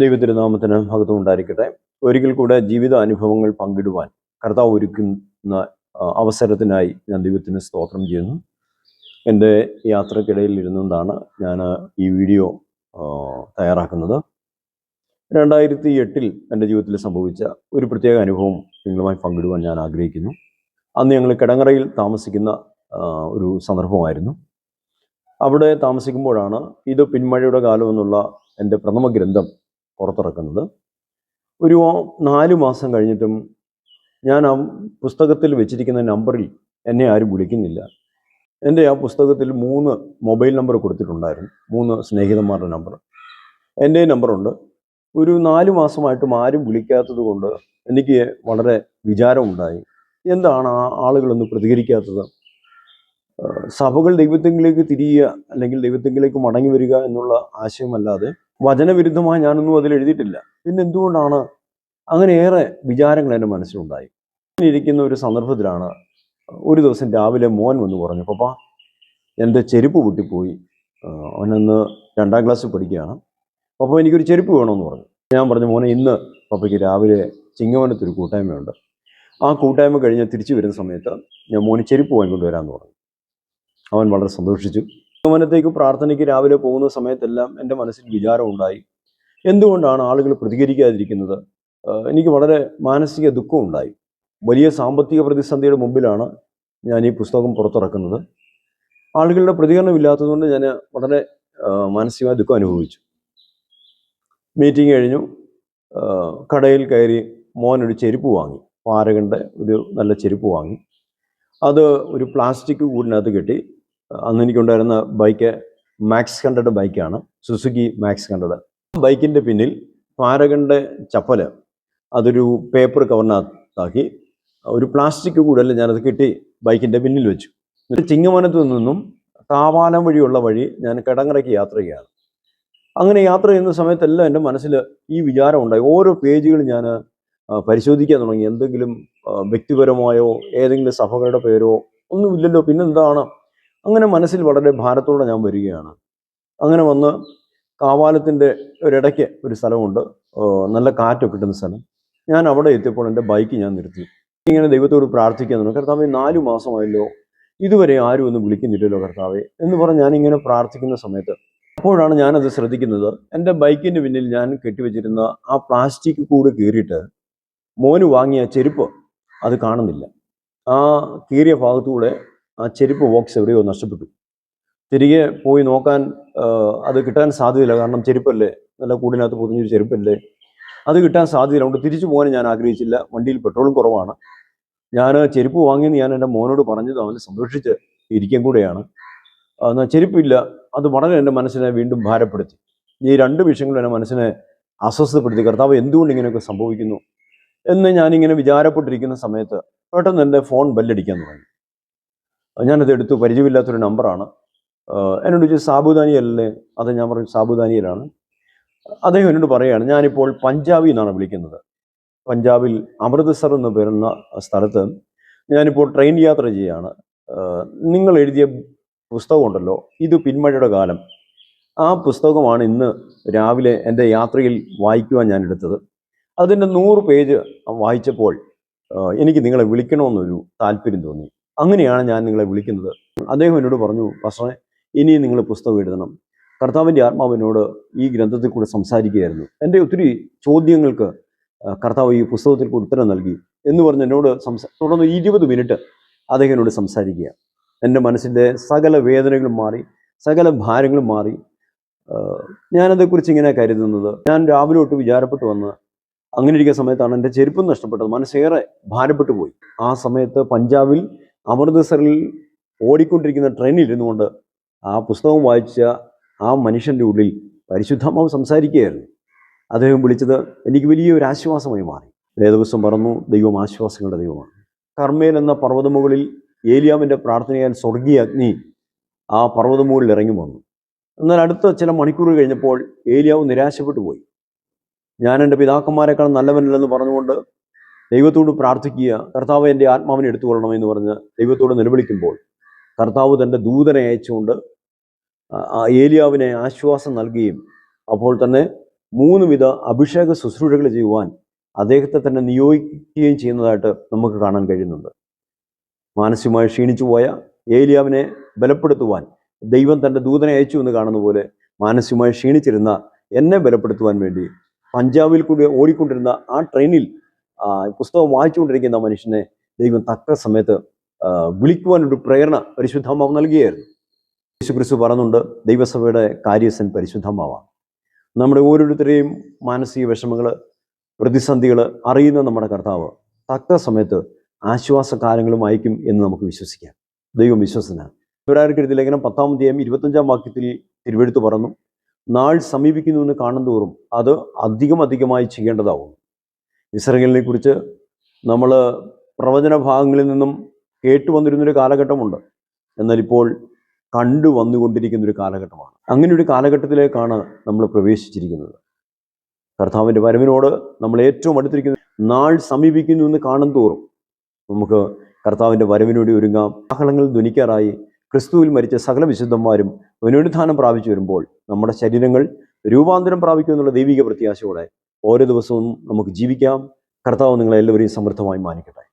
ദൈവത്തിന്റെ നാമത്തിന് മഹത്വം ഉണ്ടായിരിക്കട്ടെ ഒരിക്കൽ കൂടെ ജീവിത അനുഭവങ്ങൾ പങ്കിടുവാൻ കർത്താവ് ഒരുക്കുന്ന അവസരത്തിനായി ഞാൻ ദൈവത്തിന് സ്തോത്രം ചെയ്യുന്നു. എന്റെ യാത്രക്കിടയിൽ ഇരുന്നുകൊണ്ടാണ് ഞാൻ ഈ വീഡിയോ തയ്യാറാക്കുന്നത്. രണ്ടായിരത്തി എട്ടിൽ എന്റെ ജീവിതത്തിൽ സംഭവിച്ച ഒരു പ്രത്യേക അനുഭവം നിങ്ങളുമായി പങ്കിടുവാൻ ഞാൻ ആഗ്രഹിക്കുന്നു. അന്ന് ഞങ്ങൾ കിടങ്ങറയിൽ താമസിക്കുന്ന ഒരു സന്ദർഭമായിരുന്നു. അവിടെ താമസിക്കുമ്പോഴാണ് ഇത് പിന്മഴയുടെ കാലം എന്നുള്ള എന്റെ പ്രഥമ ഗ്രന്ഥം പുറത്തിറക്കുന്നത്. ഒരു നാല് മാസം കഴിഞ്ഞിട്ടും ഞാൻ ആ പുസ്തകത്തിൽ വെച്ചിരിക്കുന്ന നമ്പറിൽ എന്നെ ആരും വിളിക്കുന്നില്ല. എന്റെ ആ പുസ്തകത്തിൽ മൂന്ന് മൊബൈൽ നമ്പർ കൊടുത്തിട്ടുണ്ടായിരുന്നു. മൂന്ന് സ്നേഹിതന്മാരുടെ നമ്പർ. എന്റെ നമ്പറുണ്ട്. ഒരു നാല് മാസമായിട്ടും ആരും വിളിക്കാത്തത് കൊണ്ട് എനിക്ക് വളരെ വിചാരമുണ്ടായി. എന്താണ് ആ ആളുകളൊന്ന് പ്രതികരിക്കാത്തത്? സഭകൾ ദൈവത്തെങ്കിലേക്ക് തിരിയുക അല്ലെങ്കിൽ ദൈവത്തെങ്കിലേക്ക് മടങ്ങി വരിക എന്നുള്ള ആശയമല്ലാതെ വചനവിരുദ്ധമായി ഞാനൊന്നും അതിൽ എഴുതിയിട്ടില്ല. പിന്നെ എന്തുകൊണ്ടാണ് അങ്ങനെ ഏറെ വിചാരങ്ങൾ എന്റെ മനസ്സിലുണ്ടായി? ഇരിക്കുന്ന ഒരു സന്ദർഭത്തിലാണ് ഒരു ദിവസം രാവിലെ മോൻ വന്ന് പറഞ്ഞു പപ്പ എന്റെ ചെരുപ്പ് പൊട്ടിപ്പോയി. അവനന്ന് രണ്ടാം ക്ലാസ്സിൽ പഠിക്കുകയാണ്. പപ്പ എനിക്കൊരു ചെരുപ്പ് വേണമെന്ന് പറഞ്ഞു. ഞാൻ പറഞ്ഞു മോനെ ഇന്ന് പപ്പയ്ക്ക് രാവിലെ ചിങ്ങവനത്തൊരു കൂട്ടായ്മയുണ്ട്. ആ കൂട്ടായ്മ കഴിഞ്ഞ് തിരിച്ചു വരുന്ന സമയത്ത് ഞാൻ മോന് ചെരുപ്പ് വാങ്ങിക്കൊണ്ട് വരാമെന്ന് പറഞ്ഞു. അവൻ വളരെ സന്തോഷിച്ചു. ചിങ്ങവനത്തേക്ക് പ്രാർത്ഥനയ്ക്ക് രാവിലെ പോകുന്ന സമയത്തെല്ലാം എന്റെ മനസ്സിൽ വിചാരമുണ്ടായി. എന്തുകൊണ്ടാണ് ആളുകൾ പ്രതികരിക്കാതിരിക്കുന്നത്? എനിക്ക് വളരെ മാനസിക ദുഃഖം ഉണ്ടായി വലിയ സാമ്പത്തിക പ്രതിസന്ധിയുടെ മുമ്പിലാണ് ഞാൻ ഈ പുസ്തകം പുറത്തിറക്കുന്നത്. ആളുകളുടെ പ്രതികരണമില്ലാത്തതുകൊണ്ട് ഞാൻ വളരെ മാനസികമായ ദുഃഖം അനുഭവിച്ചു. മീറ്റിംഗ് കഴിഞ്ഞു. കടയിൽ കയറി മോനൊരു ചെരുപ്പ് വാങ്ങി. പാരകന്റെ ഒരു നല്ല ചെരുപ്പ് വാങ്ങി. അത് ഒരു പ്ലാസ്റ്റിക് കൂടിനകത്ത് കെട്ടി അന്ന് എനിക്കുണ്ടായിരുന്ന ബൈക്ക് മാക്സ് ഹൺഡ്രഡ് ബൈക്കാണ് സുസുക്കി മാക്സ് ഹൺഡ്രഡ്. ബൈക്കിന്റെ പിന്നിൽ പാരകന്റെ ചപ്പൽ അതൊരു പേപ്പർ കവറിനകത്താക്കി ഒരു പ്ലാസ്റ്റിക് കൂടല്ല ഞാനത് കെട്ടി ബൈക്കിന്റെ പിന്നിൽ വെച്ചു. ചിങ്ങമനത്ത് നിന്നും താവാലം വഴിയുള്ള വഴി ഞാൻ കിടങ്ങറയ്ക്ക് യാത്ര ചെയ്യുകയാണ് അങ്ങനെ യാത്ര ചെയ്യുന്ന സമയത്തെല്ലാം എന്റെ മനസ്സിൽ ഈ വിചാരം ഉണ്ടായി. ഓരോ പേജുകൾ ഞാൻ പരിശോധിക്കാൻ തുടങ്ങി. എന്തെങ്കിലും വ്യക്തിപരമായോ ഏതെങ്കിലും സഭകളുടെ പേരോ ഒന്നുമില്ലല്ലോ. പിന്നെന്താണ്? അങ്ങനെ മനസ്സിൽ വളരെ ഭാരത്തോടെ ഞാൻ വരികയാണ്. അങ്ങനെ വന്ന് കാവാലത്തിന്റെ ഒരിടയ്ക്ക് ഒരു സ്ഥലമുണ്ട്. നല്ല കാറ്റൊക്കെ കിട്ടുന്ന സ്ഥലം. ഞാൻ അവിടെ എത്തിയപ്പോൾ എന്റെ ബൈക്ക് ഞാൻ നിർത്തി. ഇങ്ങനെ ദൈവത്തോട് പ്രാർത്ഥിക്കാൻ തുടങ്ങി. കർത്താവ് നാല് മാസമായല്ലോ. ഇതുവരെ ആരും ഒന്നും വിളിക്കുന്നില്ലല്ലോ കർത്താവെ. എന്ന് പറഞ്ഞ് ഞാനിങ്ങനെ പ്രാർത്ഥിക്കുന്ന സമയത്ത് അപ്പോഴാണ് ഞാനത് ശ്രദ്ധിക്കുന്നത്. എന്റെ ബൈക്കിന്റെ പിന്നിൽ ഞാൻ കെട്ടിവെച്ചിരുന്ന ആ പ്ലാസ്റ്റിക് കൂട് കീറിയിട്ട് മോന് വാങ്ങിയ ചെരുപ്പ് അത് കാണുന്നില്ല. ആ കീറിയ ഭാഗത്തൂടെ ആ ചെരുപ്പ് ബോക്സ് എവിടെയോ നഷ്ടപ്പെട്ടു. തിരികെ പോയി നോക്കാൻ അത് കിട്ടാൻ സാധ്യതയില്ല. കാരണം ചെരുപ്പല്ലേ? നല്ല കൂടിനകത്ത് പൊതിഞ്ഞൊരു ചെരുപ്പല്ലേ? അത് കിട്ടാൻ സാധ്യതയില്ല. അതുകൊണ്ട് തിരിച്ചു പോകാൻ ഞാൻ ആഗ്രഹിച്ചില്ല. വണ്ടിയിൽ പെട്രോളും കുറവാണ്. ഞാൻ ചെരുപ്പ് വാങ്ങിയെന്ന് ഞാൻ എന്റെ മോനോട് പറഞ്ഞത് അവന് സന്തോഷിച്ച് ഇരിക്കാൻ കൂടെയാണ്. എന്നാൽ എന്നാ ചെരുപ്പില്ല. അത് വളരെ എന്റെ മനസ്സിനെ വീണ്ടും ഭാരപ്പെടുത്തി. ഈ രണ്ട് വിഷയങ്ങളും എന്റെ മനസ്സിനെ അസ്വസ്ഥപ്പെടുത്തി. കർത്താവ് എന്തുകൊണ്ട് ഇങ്ങനെയൊക്കെ സംഭവിക്കുന്നു? എന്ന് ഞാനിങ്ങനെ വിചാരപ്പെട്ടിരിക്കുന്ന സമയത്ത് പെട്ടെന്ന് എന്റെ ഫോൺ ബെല്ലടിക്കാൻ തുടങ്ങി. ഞാനത് എടുത്തു. പരിചയമില്ലാത്തൊരു നമ്പറാണ്. എന്നോട് ചോദിച്ചു സാബുദാനിയല്ലേ? അത് ഞാൻ പറഞ്ഞു സാബുദാനിയലാണ്. അദ്ദേഹം എന്നോട് പറയുകയാണ് ഞാനിപ്പോൾ പഞ്ചാബിൽ നിന്നാണ് വിളിക്കുന്നത്. പഞ്ചാബിൽ അമൃത്സർ എന്ന് പേരുന്ന സ്ഥലത്ത് ഞാനിപ്പോൾ ട്രെയിൻ യാത്ര ചെയ്യുകയാണ്. നിങ്ങൾ എഴുതിയ പുസ്തകമുണ്ടല്ലോ ഇത് പിന്മഴയുടെ കാലം. ആ പുസ്തകമാണ് ഇന്ന് രാവിലെ എന്റെ യാത്രയിൽ വായിക്കുവാൻ ഞാൻ എടുത്തത്. അതിന്റെ നൂറ് പേജ് വായിച്ചപ്പോൾ എനിക്ക് നിങ്ങളെ വിളിക്കണമെന്നൊരു താല്പര്യം തോന്നി. അങ്ങനെയാണ് ഞാൻ നിങ്ങളെ വിളിക്കുന്നത്. അദ്ദേഹം എന്നോട് പറഞ്ഞു പക്ഷേ ഇനി നിങ്ങൾ പുസ്തകം എഴുതണം. കർത്താവിന്റെ ആത്മാവിനോട് ഈ ഗ്രന്ഥത്തിൽ കൂടെ സംസാരിക്കുകയായിരുന്നു. എന്റെ ഒത്തിരി ചോദ്യങ്ങൾക്ക് കർത്താവ് ഈ പുസ്തകത്തിൽ കൂടെ ഉത്തരം നൽകി എന്ന് പറഞ്ഞ് എന്നോട് സംസാ തുടർന്ന് ഇരുപത് മിനിറ്റ് അദ്ദേഹം എന്നോട് സംസാരിക്കുക എന്റെ മനസ്സിന്റെ സകല വേദനകളും മാറി സകല ഭാരങ്ങളും മാറി. ഞാനതേക്കുറിച്ച് ഇങ്ങനെ കരുതുന്നത് ഞാൻ രാവിലെ തൊട്ട് വിചാരപ്പെട്ട് വന്ന് അങ്ങനെ ഇരിക്കുന്ന സമയത്താണ് എന്റെ ചെരുപ്പം നഷ്ടപ്പെട്ടത്. മനസ്സേറെ ഭാരപ്പെട്ടു പോയി. ആ സമയത്ത് പഞ്ചാബിൽ അമൃത്സറിൽ ഓടിക്കൊണ്ടിരിക്കുന്ന ട്രെയിനിൽ ഇരുന്നുകൊണ്ട് ആ പുസ്തകം വായിച്ച ആ മനുഷ്യന്റെ ഉള്ളിൽ പരിശുദ്ധമാവ് സംസാരിക്കുകയായിരുന്നു. അദ്ദേഹം വിളിച്ചത് എനിക്ക് വലിയൊരു ആശ്വാസമായി മാറി. വേദപുസ്തകം പറഞ്ഞു ദൈവം ആശ്വാസങ്ങളുടെ ദൈവമാണ്. കർമ്മേൽ എന്ന പർവതമുകളിൽ ഏലിയാമിന്റെ പ്രാർത്ഥനയാൽ സ്വർഗീയ അഗ്നി ആ പർവതമുകളിൽ ഇറങ്ങി വന്നു. എന്നാൽ അടുത്ത ചില മണിക്കൂർ കഴിഞ്ഞപ്പോൾ ഏലിയാവ് നിരാശപ്പെട്ടു പോയി ഞാൻ എന്റെ പിതാക്കന്മാരെക്കാൾ നല്ലവനല്ലെന്ന് പറഞ്ഞുകൊണ്ട് ദൈവത്തോട് പ്രാർത്ഥിക്കുക. കർത്താവ് എന്റെ ആത്മാവിനെ എടുത്തുകൊള്ളണം എന്ന് പറഞ്ഞ് ദൈവത്തോട് നിലവിളിക്കുമ്പോൾ കർത്താവ് തന്റെ ദൂതനെ അയച്ചുകൊണ്ട് ഏലിയാവിനെ ആശ്വാസം നൽകുകയും അപ്പോൾ തന്നെ മൂന്ന് വിധ അഭിഷേക ശുശ്രൂഷകൾ ചെയ്യുവാൻ അദ്ദേഹത്തെ തന്നെ നിയോഗിക്കുകയും ചെയ്യുന്നതായിട്ട് നമുക്ക് കാണാൻ കഴിയുന്നുണ്ട്. മാനസികമായി ക്ഷീണിച്ചു പോയ ഏലിയാവിനെ ബലപ്പെടുത്തുവാൻ ദൈവം തന്റെ ദൂതനെ അയച്ചു എന്ന് കാണുന്ന പോലെ മാനസികമായി ക്ഷീണിച്ചിരുന്ന എന്നെ ബലപ്പെടുത്തുവാൻ വേണ്ടി പഞ്ചാബിൽ കൂടി ഓടിക്കൊണ്ടിരുന്ന ആ ട്രെയിനിൽ പുസ്തകം വായിച്ചുകൊണ്ടിരിക്കുന്ന മനുഷ്യനെ ദൈവം തക്ക സമയത്ത് വിളിക്കുവാൻ വിളിക്കുവാനൊരു പ്രേരണ പരിശുദ്ധാമാവ് നൽകിയായിരുന്നു. യേശു ക്രിസ്തു പറഞ്ഞുണ്ട് ദൈവസഭയുടെ കാര്യസ്ഥൻ പരിശുദ്ധമാവാം നമ്മുടെ ഓരോരുത്തരെയും മാനസിക വിഷമങ്ങൾ പ്രതിസന്ധികൾ അറിയുന്ന നമ്മുടെ കർത്താവ് തക്ക സമയത്ത് ആശ്വാസകാലങ്ങളും അയക്കും എന്ന് നമുക്ക് വിശ്വസിക്കാം. ദൈവം വിശ്വസനാണ്. ഇവരാർക്കെഴുതി ലേഖനം പത്താം അധ്യായം ഇരുപത്തഞ്ചാം വാക്യത്തിൽ തിരുവെടുത്ത് പറഞ്ഞു നാൾ സമീപിക്കുന്നു എന്ന് കാണുന്തോറും അത് അധികം അധികമായി ചെയ്യേണ്ടതാവും ഇസ്രയേലിനെ കുറിച്ച് നമ്മൾ പ്രവചന ഭാഗങ്ങളിൽ നിന്നും കേട്ടു വന്നിരുന്നൊരു കാലഘട്ടമുണ്ട്. എന്നാൽ ഇപ്പോൾ കണ്ടു വന്നുകൊണ്ടിരിക്കുന്ന ഒരു കാലഘട്ടമാണ്. അങ്ങനെ ഒരു കാലഘട്ടത്തിലേക്കാണ് നമ്മൾ പ്രവേശിച്ചിരിക്കുന്നത്. കർത്താവിന്റെ വരവിനോട് നമ്മൾ ഏറ്റവും അടുത്തിരിക്കുന്ന നാൾ സമീപിക്കുന്നു എന്ന് കാണും തോറും നമുക്ക് കർത്താവിന്റെ വരവിനോട് ഒരുങ്ങാം. ആഹളങ്ങൾ ധ്വനിക്കാറായി ക്രിസ്തുവിൽ മരിച്ച സകല വിശുദ്ധന്മാരും പുനരുദ്ധാനം പ്രാപിച്ചു വരുമ്പോൾ നമ്മുടെ ശരീരങ്ങൾ രൂപാന്തരം പ്രാപിക്കുമെന്നുള്ള ദൈവിക പ്രത്യാശയോടെ ഓരോ ദിവസവും നമുക്ക് ജീവിക്കാം. കർത്താവ് നിങ്ങളെല്ലാവരെയും സമൃദ്ധമായി മാനിക്കട്ടെ.